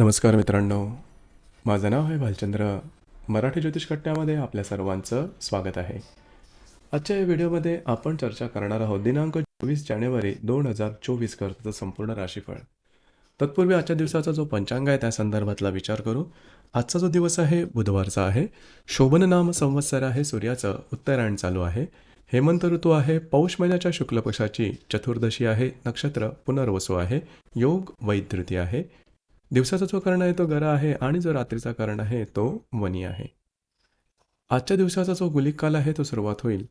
नमस्कार मित्रांनो. माझं नाव आहे भालचंद्र. मराठी ज्योतिष कट्ट्यामध्ये आपल्या सर्वांचं स्वागत आहे. आजच्या या व्हिडिओमध्ये आपण चर्चा करणार आहोत दिनांक चोवीस जानेवारी दोन हजार चोवीस करताचं संपूर्ण राशीफळ. तत्पूर्वी आजच्या दिवसाचा जो पंचांग आहे त्या संदर्भातला विचार करू. आजचा जो दिवस आहे बुधवारचा आहे. शोभन नाम संवत्सर आहे सूर्याचं उत्तरायण चालू आहे. हेमंत ऋतू आहे पौष महिन्याच्या शुक्ल पक्षाची चतुर्दशी आहे नक्षत्र पुनर्वसू आहे योग वैधृती आहे. दिवसाचा जो कर्ण आहे तो गरा आहे आणि जो रात्रीचा कर्ण आहे तो वनी आहे. आजच्या दिवसाचा जो गुलिक काल आहे तो सुरुवात होईल.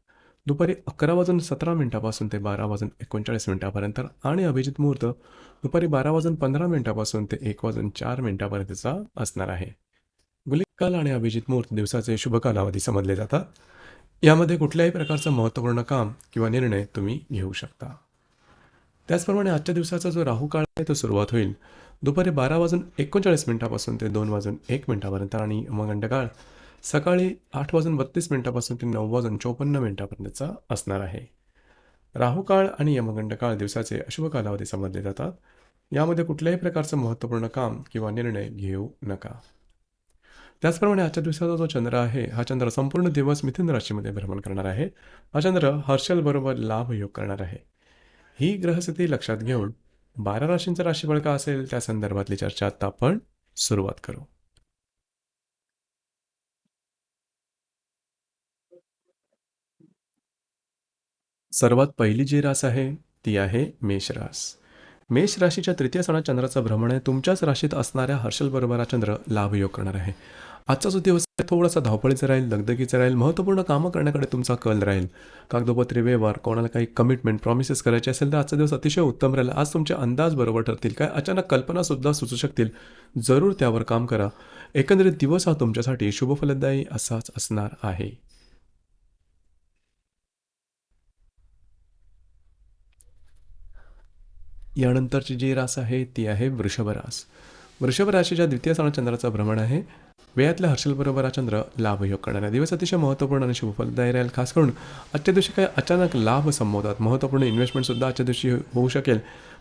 दुपारी अकरा वाजून सतरा मिनिटापासून ते बारा वाजून एकोणचाळीस मिनिटापर्यंत आणि अभिजित मुहूर्त दुपारी बारा वाजून पंधरा मिनिटापासून ते एक वाजून चार मिनिटापर्यंतचा असणार आहे. गुलिक काल आणि अभिजित मुहूर्त दिवसाचे शुभ कालावधी समजले जातात. यामध्ये कुठल्याही प्रकारचं महत्त्वपूर्ण काम किंवा निर्णय तुम्ही घेऊ शकता. त्याचप्रमाणे आजच्या दिवसाचा जो राहू काळ आहे तो सुरुवात होईल. दुपारी बारा वाजून एकोणचाळीस मिनिटापासून ते दोन वाजून एक मिनिटापर्यंत आणि मग काळ सकाळी आठ वाजून बत्तीस मिनिटापासून ते नऊ वाजून चोपन्न मिनिटापर्यंतचा असणार आहे. राहू काळ आणि यमगंड काळ दिवसाचे अशुभ कालावधी समजले जातात. यामध्ये कुठल्याही प्रकारचं महत्त्वपूर्ण काम किंवा निर्णय घेऊ नका. त्याचप्रमाणे आजच्या दिवसाचा जो चंद्र आहे हा चंद्र संपूर्ण दिवस मिथुन राशीमध्ये भ्रमण करणार आहे. हा चंद्र हर्षलबरोबर लाभ योग करणार आहे. ही ग्रहस्थिती लक्षात घेऊन बारा राशींचं राशीफळ का असेल त्या संदर्भातली चर्चा आता आपण सुरुवात करू. सर्वात पहिली जी रास आहे ती आहे मेष रास. मेष राशीच्या तृतीय सणात चंद्राचं भ्रमण आहे तुमच्याच राशीत असणाऱ्या हर्षल बरोबरा चंद्र लाभयोग करणार आहे. आजचा जो दिवस आहे थोडासा धावपळीचा राहील दगदगीचा राहील महत्त्वपूर्ण कामं करण्याकडे तुमचा कल राहील. कागदोपत्री व्यवहार कोणाला काही कमिटमेंट प्रॉमिसेस करायचे असेल तर आजचा दिवस अतिशय उत्तम राहील. आज तुमचे अंदाज बरोबर ठरतील. काय अचानक कल्पनासुद्धा सुचू शकतील. जरूर त्यावर काम करा. एकंदरीत दिवस हा तुमच्यासाठी शुभफलदायी असाच असणार आहे. यानंतरची जी रास आहे ती आहे वृषभ रास. वृषभ राशीच्या द्वितीय सणात चंद्राचं भ्रमण आहे. वेळातल्या हर्षलबरोबर हा चंद्र लाभयोग करणारा दिवस अतिशय महत्त्वपूर्ण आणि शुभफलदायी राहील खास करून आजच्या दिवशी काही अचानक लाभ संबोधतात महत्त्वपूर्ण इन्व्हेस्टमेंटसुद्धा आजच्या दिवशी होऊ शकेल.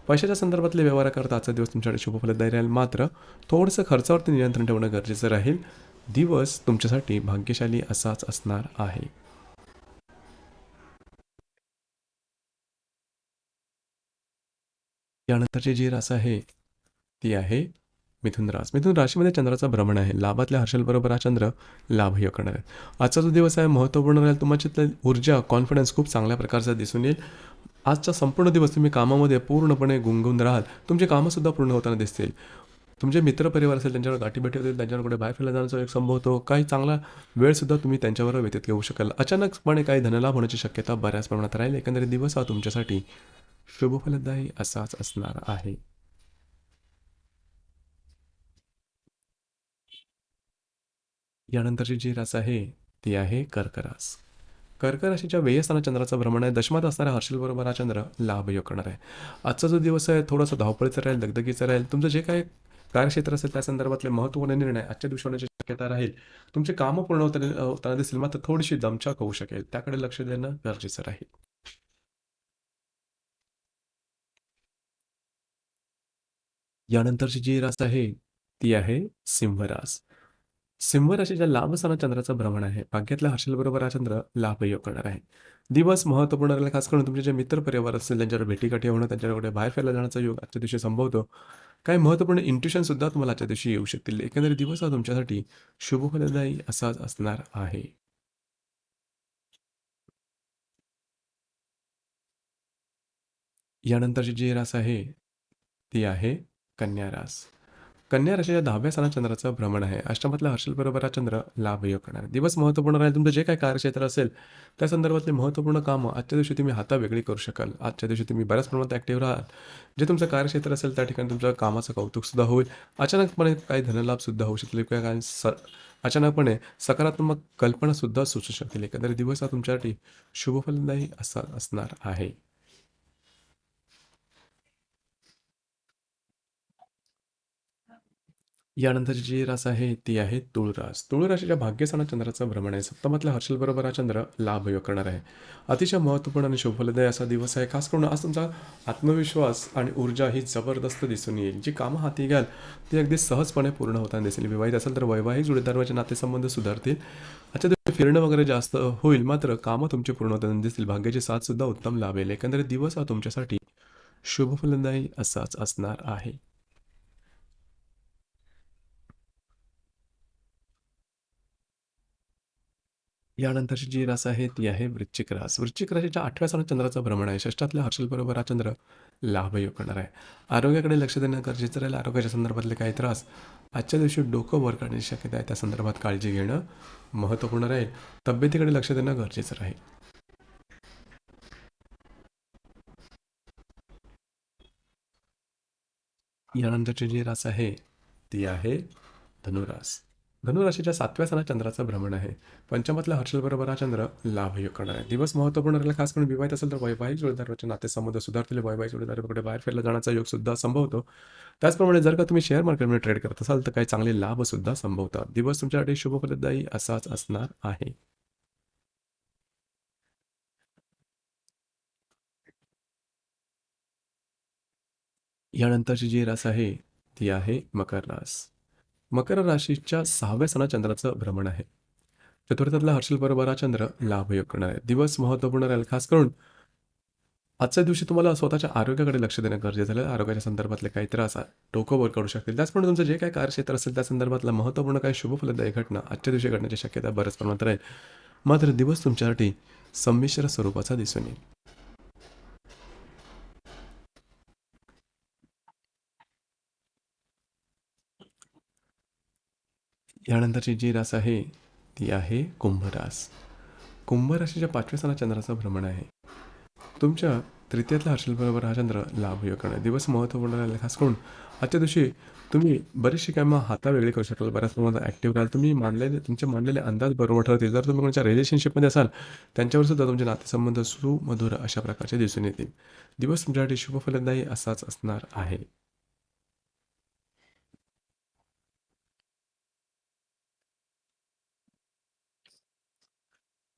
पैशाच्या संदर्भातले व्यवहार करता आजचा दिवस तुमच्याकडे शुभफलदायी राहील मात्र थोडंसं खर्चावरती नियंत्रण ठेवणं गरजेचं राहील. दिवस तुमच्यासाठी भाग्यशाली असाच असणार आहे. यानंतरची जी रास आहे ती आहे मिथुन रास. मिथुन राशीमध्ये चंद्राचं भ्रमण आहे. लाभातल्या हर्षलबरोबर हा चंद्र लाभयोग करणार आहे आजचा जो दिवस आहे महत्त्वपूर्ण राहील तुमच्यातलं ऊर्जा कॉन्फिडन्स खूप चांगल्या प्रकारचा दिसून येईल. आजचा संपूर्ण दिवस तुम्ही कामामध्ये पूर्णपणे गुंगून राहाल. तुमचे कामंसुद्धा पूर्ण होताना दिसतील. तुमचे मित्रपरिवार असेल त्यांच्यावर गाठीभेटी होतील त्यांच्यावर कुठे बाहेर फिरला जाण्याचा एक संभव होतो. काही चांगला वेळसुद्धा तुम्ही त्यांच्याबरोबर व्यतीत घेऊ शकाल. अचानकपणे काही धनलाभ होण्याची शक्यता बऱ्याच प्रमाणात राहील. एकंदरीत दिवस हा तुमच्यासाठी शुभफलदायी असाच असणार आहे. यानंतरची जी रास आहे ती आहे कर्क रास कर्क राशीच्या वेयस्थाना चंद्राचं भ्रमण आहे. दशमात असणारा हर्षलबरोबर हा चंद्र लाभयोग करणार आहे. आजचा जो दिवस आहे थोडासा धावपळीचा राहील दगदगीचा राहील. तुमचं जे काही कार्यक्षेत्र असेल त्या संदर्भातले महत्त्वपूर्ण निर्णय आजच्या दिवशी होण्याची शक्यता राहील. तुमचे कामं पूर्ण होताना होताना दिसतील मात्र थोडीशी दमछाक होऊ शकेल. त्याकडे लक्ष देणं गरजेचं राहील. यानंतरची जी रास आहे ती आहे सिंहरास. सिंह राशीच्या लाभ स्थानात चंद्राचं भ्रमण आहे भाग्यातल्या हर्षलबरोबर हा चंद्र लाभयोग करणार आहे. दिवस महत्त्वपूर्ण राहिला खास करून तुमचे जे मित्र परिवार असतील त्यांच्यावर भेटीगाठी होणं त्यांच्याकडे बाहेर फिरायला जाण्याचा योग आजच्या दिवशी संभवतो. काही महत्त्वपूर्ण इंट्युशन सुद्धा तुम्हाला आजच्या दिवशी येऊ शकतील. एकंदरीत दिवस हा तुमच्यासाठी शुभफलदायी असाच असणार आहे. यानंतरची जी रास आहे ती आहे कन्या रास. कन्या राशीच्या दहाव्या स्थानात चंद्राचं भ्रमण आहे. अष्टमातला हर्षल बरोबर हा चंद्र लाभयोग करणार. दिवस महत्त्वपूर्ण राहील. तुमचं जे काही कार्यक्षेत्र असेल त्या संदर्भातले महत्त्वपूर्ण कामं आजच्या दिवशी तुम्ही हाता वेगळी करू शकाल. आजच्या दिवशी तुम्ही बऱ्याच प्रमाणात ॲक्टिव्ह राहाल. जे तुमचं कार्यक्षेत्र असेल त्या ठिकाणी तुमच्या कामाचं कौतुकसुद्धा होईल. अचानकपणे काही धनलाभसुद्धा होऊ शकतील. किंवा काही स अचानकपणे सकारात्मक कल्पनासुद्धा सुचू शकतील. एकंदरीत दिवस हा तुमच्यासाठी शुभफलदायी असा असणार आहे. यानंतरची जी रास आहे ती आहे तुळरास. तुळराशीच्या तुळ भाग्यस्थानात चंद्राचं भ्रमण आहे. सप्तमातल्या हर्षलबरोबर हा चंद्र लाभ योग करणार आहे. अतिशय महत्त्वपूर्ण आणि शुभफलदायी असा दिवस आहे. खास करून आज तुमचा आत्मविश्वास आणि ऊर्जा ही जबरदस्त दिसून येईल. जी कामं हाती घ्याल ती अगदी सहजपणे पूर्ण होताना दिसेल. विवाहित असेल तर वैवाहिक जोडीदाराचे नातेसंबंध सुधारतील. अच्छा फिरणं वगैरे जास्त होईल मात्र कामं तुमची पूर्ण होताना दिसतील. भाग्याची साथसुद्धा उत्तम लाभेल. एकंदरीत दिवस हा तुमच्यासाठी शुभफलदायी असाच असणार आहे. यानंतरची जी रास आहे ती आहे वृश्चिक रास. वृश्चिक राशीच्या आठव्या सणात चंद्राचं भ्रमण आहे षष्ठातल्या हर्षलबरोबर हा चंद्र लाभयोग करणार आहे. आरोग्याकडे लक्ष देणं गरजेचं राहील. आरोग्याच्या संदर्भातले काही त्रास. आजच्या दिवशी डोकं वर काढण्याची शक्यता आहे. त्या संदर्भात काळजी घेणं महत्त्वपूर्ण राहील. तब्येतीकडे लक्ष देणं गरजेचं राहील. यानंतरची जी रास आहे ती आहे धनुरास. धनुराशीच्या सातव्या सणात चंद्राचं भ्रमण आहे. पंचमातला हर्षल बरोबर हा चंद्र लाभयोग करणार आहे. दिवस महत्त्वपूर्ण राहिला. खास करून विवाहित असेल तर वैवाहिक जोडीदाराचे नातेसंबंध सुधारतील. वैवाहिक जोडीदाराकडे बाहेर फिरला जाण्याचा योग सुद्धा संभवतो त्याचप्रमाणे जर का तुम्ही शेअर मार्केटमध्ये ट्रेड करत असाल तर काही चांगले लाभ सुद्धा संभवतात. दिवस तुमच्यासाठी शुभफलदायी असाच असणार आहे. यानंतरची जी रास आहे ती आहे मकर रास. मकर राशीच्या सहाव्या सणा चंद्राचं भ्रमण आहे. चतुर्थातला हर्षल बरोबर हा चंद्र लाभयोग करणार आहे. दिवस महत्त्वपूर्ण राहील खास करून आजच्या दिवशी तुम्हाला स्वतःच्या आरोग्याकडे लक्ष देणं गरजेचं झालं आरोग्याच्या संदर्भातले काही त्रास टोकं वर करू शकतील. त्याचप्रमाणे तुमचं जे काही कार्यक्षेत्र असेल त्या संदर्भातला महत्त्वपूर्ण काही शुभफलदायी घटना आजच्या दिवशी घडण्याची शक्यता बऱ्याच प्रमाणात राहील. मात्र दिवस तुमच्यासाठी संमिश्र स्वरूपाचा दिसून येईल. यानंतरची जी रास आहे ती आहे कुंभरास. कुंभराशीच्या पाचव्या सणात चंद्राचं भ्रमण आहे. तुमच्या तृतीयातल्या हर्षलबरोबर हा चंद्र लाभयोग करणे दिवस महत्त्वपूर्ण राहिले खास करून आजच्या दिवशी तुम्ही बरीचशी कामं हाता वेगळी करू शकाल. बऱ्याच प्रमाणात ॲक्टिव्ह राहाल. तुम्ही मानलेले तुमचे मानलेले अंदाज बरोबर ठरतील. जर तुम्ही कोणाच्या रिलेशनशिपमध्ये असाल त्यांच्यावर सुद्धा तुमचे नातेसंबंध सुमधुर अशा प्रकारचे दिसून येतील. दिवस तुमच्यासाठी शुभफलदायी असाच असणार आहे.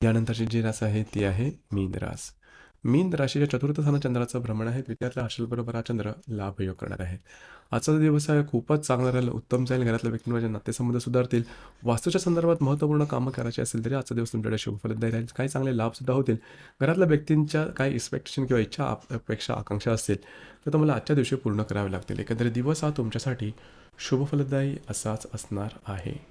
यानंतरची जी रास आहे ती आहे मीन रास. मीन राशीच्या चतुर्थ स्थान चंद्राचं भ्रमण आहे. द्वितीयातल्या हर्षल बरोबर हा चंद्र लाभयोग करणार आहे. आजचा दिवस आहे खूपच चांगला राहील उत्तम जाईल. घरातल्या व्यक्तींमध्ये नातेसंबंध सुधारतील वास्तूच्या संदर्भात महत्त्वपूर्ण कामं करायची असेल तरी आजचा दिवस तुमच्याकडे शुभफलदायी राहील. काही चांगले लाभसुद्धा होतील. घरातल्या व्यक्तींच्या काही एक्सपेक्टेशन किंवा इच्छा अपेक्षा आकांक्षा असतील तर तुम्हाला आजच्या दिवशी पूर्ण करावे लागतील. एकंदरीत दिवस हा तुमच्यासाठी शुभफलदायी असाच असणार आहे.